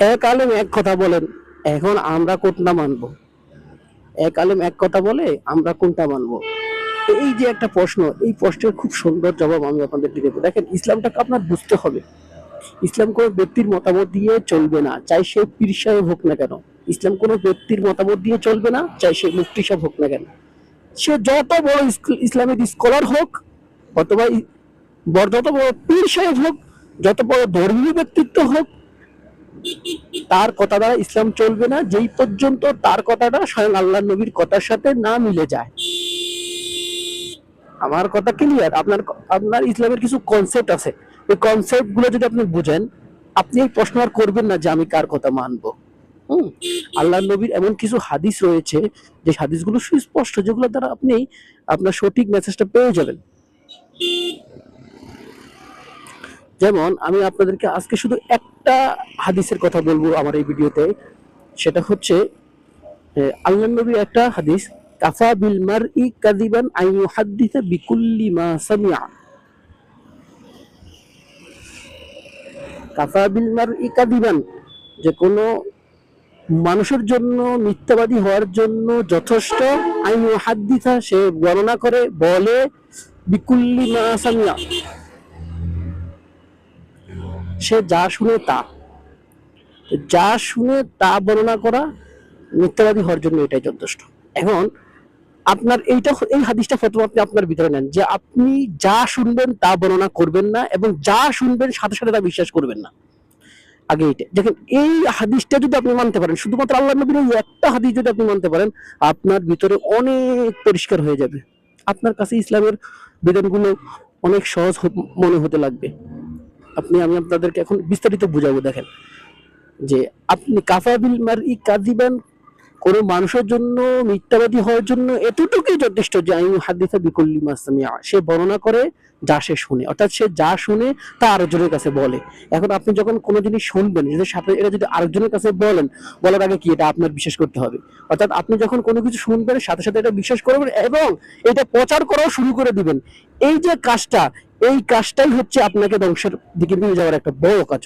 এক আলেম এক কথা বলেন, এখন আমরা কোনটা মানবো? এক আলেম এক কথা বলে, আমরা কোনটা মানব? এই যে একটা প্রশ্ন, এই প্রশ্নের খুব সুন্দর জবাব আমি আপনাদেরকে দেবো দেখেন, ইসলামটাকে আপনার বুঝতে হবে। ইসলাম কোনো ব্যক্তির মতামত দিয়ে চলবে না, চাই সে পীর সাহেব হোক না কেন। ইসলাম কোনো ব্যক্তির মতামত দিয়ে চলবে না, চাই সে মুফতি সাহেব হোক না কেন। সে যত বড় ইস- ইসলামিক স্কলার হোক, অথবা বড়- যত বড় পীর সাহেব হোক, যত বড় ধর্মীয় ব্যক্তিত্ব হোক তার কথা দ্বারা ইসলাম চলবে না, যেই পর্যন্ত তার কথাটা স্বয়ং আল্লাহ নবীর কথার সাথে না মিলে যায়। আমার কথা ক্লিয়ার আপনার আপনার ইসলামের কিছু কনসেপ্ট আছে। ওই কনসেপ্টগুলো যদি আপনি বুঝেন, আপনি এই প্রশ্ন আর করবেন না যে আমি কার কথা মানবো। হুম? আল্লাহ নবীর এমন কিছু হাদিস রয়েছে, যে হাদিসগুলো সুস্পষ্ট যেগুলো দ্বারা আপনি আপনার সঠিক মেসেজটা পেয়ে যাবেন। যেমন আমি আপনাদেরকে আজকে শুধু একটা হাদিসের কথা বলব আমার এই ভিডিওতে। সেটা হচ্ছে আল্লাহ নবীর একটা হাদিস, কাফা বিল মারই কাদিবান আন ইউহাদ্দিসা বিকুল্লি মা সামিআ। কাফা বিল মারই কাদিবান যে কোনো মানুষের জন্য, মিথ্যাবাদী হওয়ার জন্য যথেষ্ট আইন হাদ্দিসা সে বর্ণনা করে, বলে, বিকুল্লি মা সামিয়া সে যা শুনে তা। যা শুনে তা বর্ণনা করা মিথ্যাবাদী হওয়ার জন্য এটাই যথেষ্ট। এখন আপনার এইটা এই হাদিসটা প্রথম আপনি আপনার ভিতরে নেন যে আপনি যা শুনবেন তা বর্ণনা করবেন না এবং যা শুনবেন সাথে সাথে তা বিশ্বাস করবেন না। আগে এটা দেখেন, এই হাদিসটা যদি আপনি মানতে পারেন, শুধুমাত্র আল্লাহ নবীর এই একটা হাদিস যদি আপনি মানতে পারেন, আপনার ভিতরে অনেক পরিষ্কার হয়ে যাবে। আপনার কাছে ইসলামের বিধানগুলো অনেক সহজ মনে হতে লাগবে। আপনি, আমি আপনাদেরকে এখন বিস্তারিত বুঝাবো, দেখেন। যে আপনি কাফাবিল মার ই কাদিবেন কোন মানুষের জন্য, মিথ্যাবাদী হওয়ার জন্য এতটুকুই যথেষ্ট যে আমি হাদিসা বিকল্লি মাসামিয়া সে বর্ণনা করে, যা সে শুনে। অর্থাৎ সে যা শুনে, তা আরেকজনের কাছে বলে। এখন আপনি যখন কোনো জিনিস শুনবেন যদি সাথে এটা যদি আরেকজনের কাছে বলেন, বলার আগে কি এটা আপনার বিশ্বাস করতে হবে? অর্থাৎ আপনি যখন কোনো কিছু শুনবেন, সাথে সাথে এটা বিশ্বাস করবেন এবং এটা প্রচার করাও শুরু করে দিবেন। এই যে কাজটা এই কাজটাই হচ্ছে আপনাকে ধ্বংসের দিকে নিয়ে যাওয়ার একটা বড় কাজ।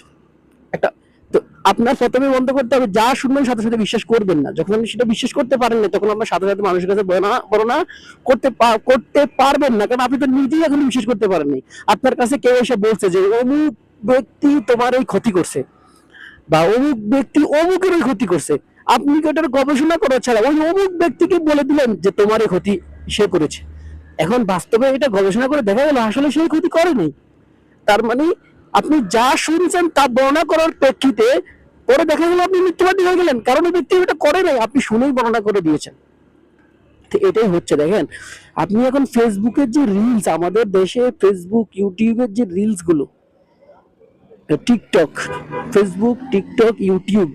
একটা তো আপনার প্রথমে বন্ধ করতে হবে, যা শুনবেন সাথে সাথে বিশ্বাস করবেন না। যখন আপনি সেটা বিশ্বাস করতে পারেন না, তখন আপনার সাথে সাথে মানুষের কাছে বর্ণনা করতে করতে পারবেন না। কারণ আপনি তো নিজেই এখন বিশ্বাস করতে পারেননি। আপনার কাছে কেউ এসে বলছে যে, অমুক ব্যক্তি তোমার এই ক্ষতি করছে। বা, অমুক ব্যক্তি অমুকের এই ক্ষতি করছে। আপনি কি ওটার গবেষণা করা ছাড়া ওই অমুক ব্যক্তিকে বলে দিলেন যে তোমার এই ক্ষতি সে করেছে? এখন বাস্তবে এটা গবেষণা করে দেখা গেল আসলে সেই ক্ষতি করেনি। তার মানে আপনি যা শুনছেন তা বর্ণনা করার প্রেক্ষিতে পরে দেখা গেল আপনি মিথ্যাবাদী হয়ে গেলেন, কারণ ওই ব্যক্তি এটা করে নাই, আপনি শুনেই বর্ণনা করে দিয়েছেন। এটাই হচ্ছে, দেখেন, আপনি এখন ফেসবুকের যে রিলস আমাদের দেশে ফেসবুক, ইউটিউবের যে রিলসগুলো টিকটক, ফেসবুক, টিকটক, ইউটিউব,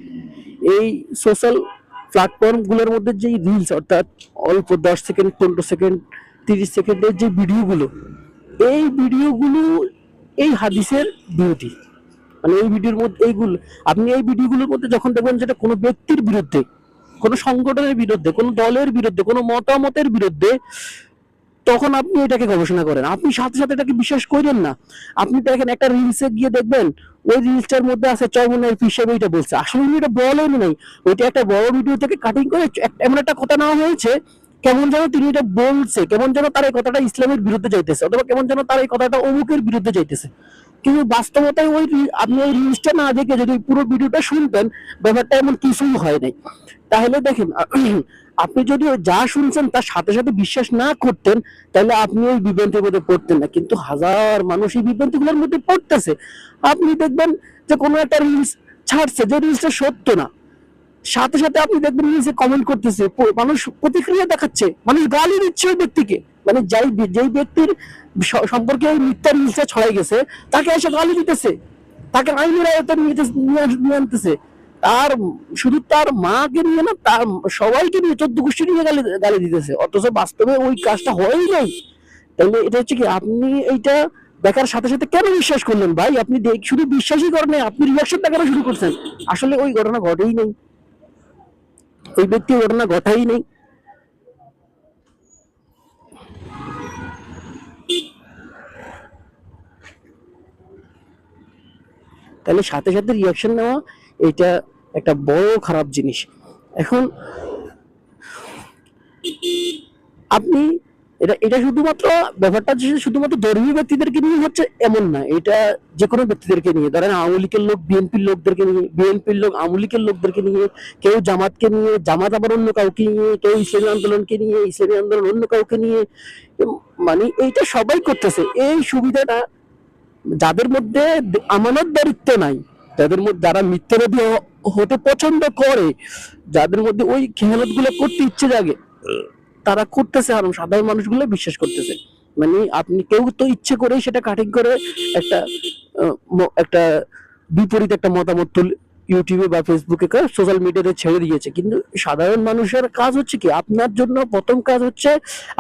এই সোশ্যাল প্ল্যাটফর্মগুলোর মধ্যে যে রিলস অর্থাৎ অল্প দশ সেকেন্ড, পনেরো সেকেন্ড তিরিশ সেকেন্ডের যে ভিডিওগুলো, এই ভিডিওগুলো এই হাদিসের বিরোধী। মানে এই ভিডিওর মধ্যে এইগুলো, আপনি এই ভিডিওগুলোর মধ্যে যখন দেখবেন যেটা কোনো ব্যক্তির বিরুদ্ধে, কোনো সংগঠনের বিরুদ্ধে, কোনো দলের বিরুদ্ধে, কোনো মতামতের বিরুদ্ধে, তখন আপনি এটাকে গবেষণা করেন। আপনি সাথে সাথে এটাকে বিশ্বাস করেন না। আপনি দেখেন একটা রিলসে গিয়ে দেখবেন, ওই রিলসটার মধ্যে আছে চরমনের হিসেবে এটা বলছে। আসলে এটা বলেন নাই। ওইটা একটা বড় ভিডিও থেকে কাটিং করে এমন একটা কথা নেওয়া হয়েছে কেমন যেন তিনি এটা বলছে, কেমন যেন তার এই কথাটা ইসলামের বিরুদ্ধে যাইতেছে, অথবা কেমন যেন তার এই কথাটা অমুকের বিরুদ্ধে যাইতেছে। কিন্তু বাস্তবতায় ওই আপনি ওই রিলসটা না দেখে যদি পুরো ভিডিওটা শুনতেন, ব্যাপারটা এমন কিছুই হয় নাই। তাহলে দেখেন, আপনি যদি যা শুনছেন তার সাথে সাথে বিশ্বাস না করতেন, তাহলে আপনি ওই বিভ্রান্তির মধ্যে পড়তেন না। কিন্তু হাজার মানুষ এই বিভ্রান্তিগুলোর মধ্যে পড়তেছে। আপনি দেখবেন যে কোনো একটা রিলস ছাড়ছে, যে রিলসটা সত্য না। সাথে সাথে আপনি দেখবেন রিলসে কমেন্ট করতেছে মানুষ প্রতিক্রিয়া দেখাচ্ছে, মানুষ গালি দিচ্ছে ওই ব্যক্তিকে। মানে যাই যেই ব্যক্তির সম্পর্কে ওই মিথ্যা রিলসটা ছড়াই গেছে, তাকে এসে গালি দিতেছে। তাকে আইনের আয়ত্তে নিয়ে আনতেছে। তার শুধু তার মাকে নিয়ে না, তার সবাইকে নিয়ে চোদ্দ গোষ্ঠী নিয়ে গালি গালি দিতেছে। অথচ বাস্তবে ওই কাজটা হয়ই নাই। তাহলে এটা হচ্ছে কি, আপনি এইটা দেখার সাথে সাথে কেন বিশ্বাস করলেন ভাই? আপনি শুধু বিশ্বাসই করেন আপনি রিয়াকশনটা কেন শুরু করছেন। আসলে ওই ঘটনা ঘটেই নেই। ওই ব্যক্তি ঘটনা ঘটাই নেই। তাহলে সাথে সাথে রিয়াকশন নেওয়া, এটা একটা বড় খারাপ জিনিস। এখন আপনি এটা এটা শুধুমাত্র ব্যাপারটা শুধুমাত্র ধর্মীয় ব্যক্তিদেরকে নিয়ে হচ্ছে এমন না। এটা যে কোনো ব্যক্তিদেরকে নিয়ে, ধরেন আওয়ামী লীগের লোক, বিএনপির লোকদেরকে নিয়ে, বিএনপির লোক, আওয়ামী লীগের লোকদেরকে নিয়ে, কেউ জামাতকে নিয়ে, জামাত আবার অন্য কাউকে নিয়ে, কেউ ইসলামী আন্দোলনকে নিয়ে, ইসলামী আন্দোলন অন্য কাউকে নিয়ে মানে এইটা সবাই করতেছে। এই সুবিধাটা যাদের মধ্যে আমানত দারিত্ব নাই, যাদের মধ্যে যারা মিথ্যাবাদী হতে পছন্দ করে, যাদের মধ্যে ওই খেয়ালতগুলো করতে ইচ্ছে জাগে তারা করতেছে আর সাধারণ মানুষগুলো বিশ্বাস করতেছে। মানে আপনি কেউ তো ইচ্ছে করে সেটা কাটিং করে একটা একটা বিপরীত একটা মতামত তুল ইউটিউবে বা ফেসবুকে সোশ্যাল মিডিয়াতে ছেড়ে দিয়েছে। কিন্তু সাধারণ মানুষের কাজ হচ্ছে কি? আপনার জন্য প্রথম কাজ হচ্ছে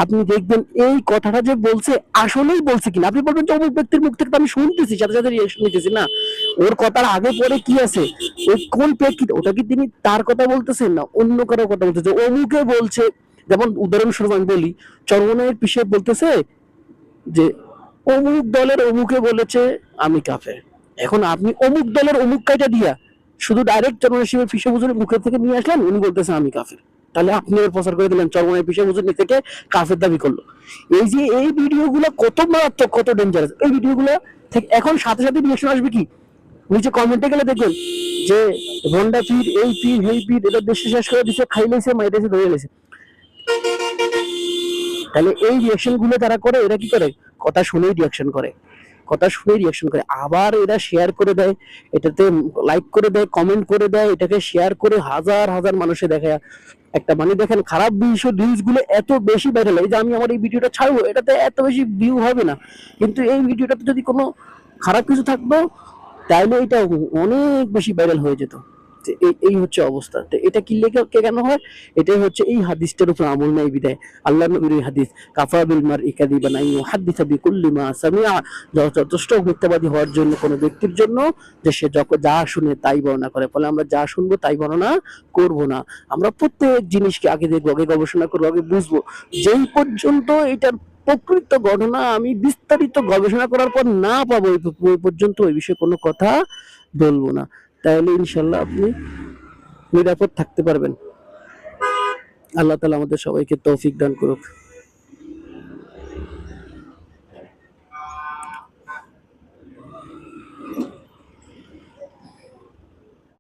আপনি দেখবেন এই কথাটা যে বলছে, আসলেই বলছে কিনা। আপনি বলবেন যে অমুক ব্যক্তির মুখ থেকে আমি শুনতেছি, সাথে সাথে রিয়েকশন নিতেছি। না, ওর কথার আগে পরে কি আছে? ওই কোন প্রেক্ষিতে? ওটা কি তিনি তার কথা বলতেছেন না অন্য কারও কথা বলতেছে অমুকে বলছে যেমন উদাহরণস্বরূপ আমি বলি চরমনায়ের পিছিয়ে বলতেছে যে, অমুক দলের অমুকে বলেছে আমি কাফের। এখন আপনি অমুক দলের অমুক কাইটা দিয়া শুধু ডাইরেক্ট চরমনায় শিবের পিছিয়ে হুজুরের মুখের থেকে নিয়ে আসলেন, উনি বলতেছেন আমি কাফের। তাহলে আপনি প্রচার করে দিলেন চরমনায় পিছিয়ে হুজুর থেকে কাফের দাবি করল। এই যে এই ভিডিও ভিডিওগুলো কত মারাত্মক, কত ডেঞ্জারাস এই ভিডিওগুলো থেকে এখন সাথে সাথে রিয়েকশন আসবে কি? নিচে কমেন্টে গেলে দেখবেন যে ভন্ডা পীর এই পীর এই পীর এটা দেশে শেষ করে দিছে, খাইলেছে, মাইরেছে, ধরে লেছে তাহলে এই রিয়াকশনগুলো তারা করে, এরা কি করে? কথা শুনেই রিয়াকশন করে। কথা শুনেই রিয়াকশন করে। আবার এরা শেয়ার করে দেয়, এটাতে লাইক করে দেয় কমেন্ট করে দেয়, এটাকে শেয়ার করে হাজার হাজার মানুষে দেখে। একটা মানে দেখেন, খারাপ বিষয় রিলসগুলো এত বেশি ভাইরাল হয় যে আমি আমার এই ভিডিওটা ছাড়বো, এটাতে এত বেশি ভিউ হবে না। কিন্তু এই ভিডিওটাতে যদি কোনো খারাপ কিছু থাকতো তাহলে এটা অনেক বেশি ভাইরাল হয়ে যেত। যে এই এই হচ্ছে অবস্থা। তো এটা কি লেগে কে কেন হয়? এটাই হচ্ছে এই হাদিসটার উপর আমল নাই বিদায়। আল্লাহ নবীর হাদিস, কাফা বিল মার ইকাদিবান আই ইউহাদ্দিসা বিকুল্লি মা সামিআ। য- যথেষ্ট মিথ্যাবাদী হওয়ার জন্য কোনো ব্যক্তির জন্য যে সে যা শুনে তাই বর্ণনা করে। ফলে আমরা যা শুনব তাই বর্ণনা করব না। আমরা প্রত্যেক জিনিসকে আগে দেখব, আগে গবেষণা করব, আগে বুঝব। যেই পর্যন্ত এটার প্রকৃত ঘটনা আমি বিস্তারিত গবেষণা করার পর না পাবো ওই পর্যন্ত ওই বিষয়ে কোনো কথা বলব না। তাহলে ইনশাল্লাহ আপনি নিরাপদ থাকতে পারবেন। আল্লাহ তালা আমাদের সবাইকে তৌফিক দান করুক।